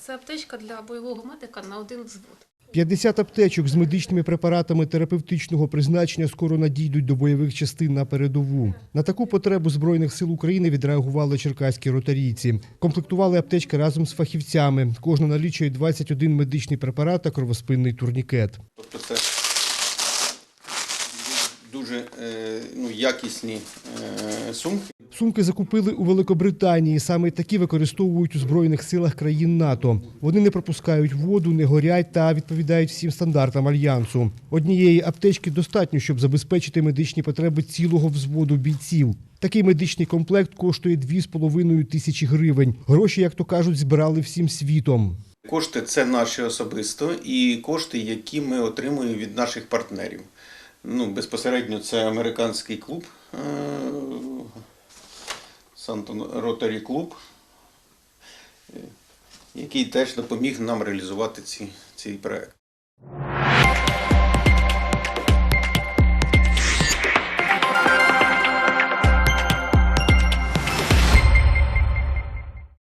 Це аптечка для бойового медика на один взвод. 50 аптечок з медичними препаратами терапевтичного призначення скоро надійдуть до бойових частин на передову. На таку потребу Збройних сил України відреагували черкаські ротарійці. Комплектували аптечки разом з фахівцями. Кожна налічує 21 медичний препарат та кровоспинний турнікет. Тобто це дуже е, ну, якісні е, сумки. Сумки закупили у Великобританії. Саме такі використовують у збройних силах країн НАТО. Вони не пропускають воду, не горять та відповідають всім стандартам альянсу. Однієї аптечки достатньо, щоб забезпечити медичні потреби цілого взводу бійців. Такий медичний комплект коштує 2,5 тисячі гривень. Гроші, як то кажуть, збирали всім світом. Кошти це наші особисто і кошти, які ми отримуємо від наших партнерів. Ну, безпосередньо це американський клуб Сантон Ротарі Клуб, е, який теж допоміг нам реалізувати ці, цей проект.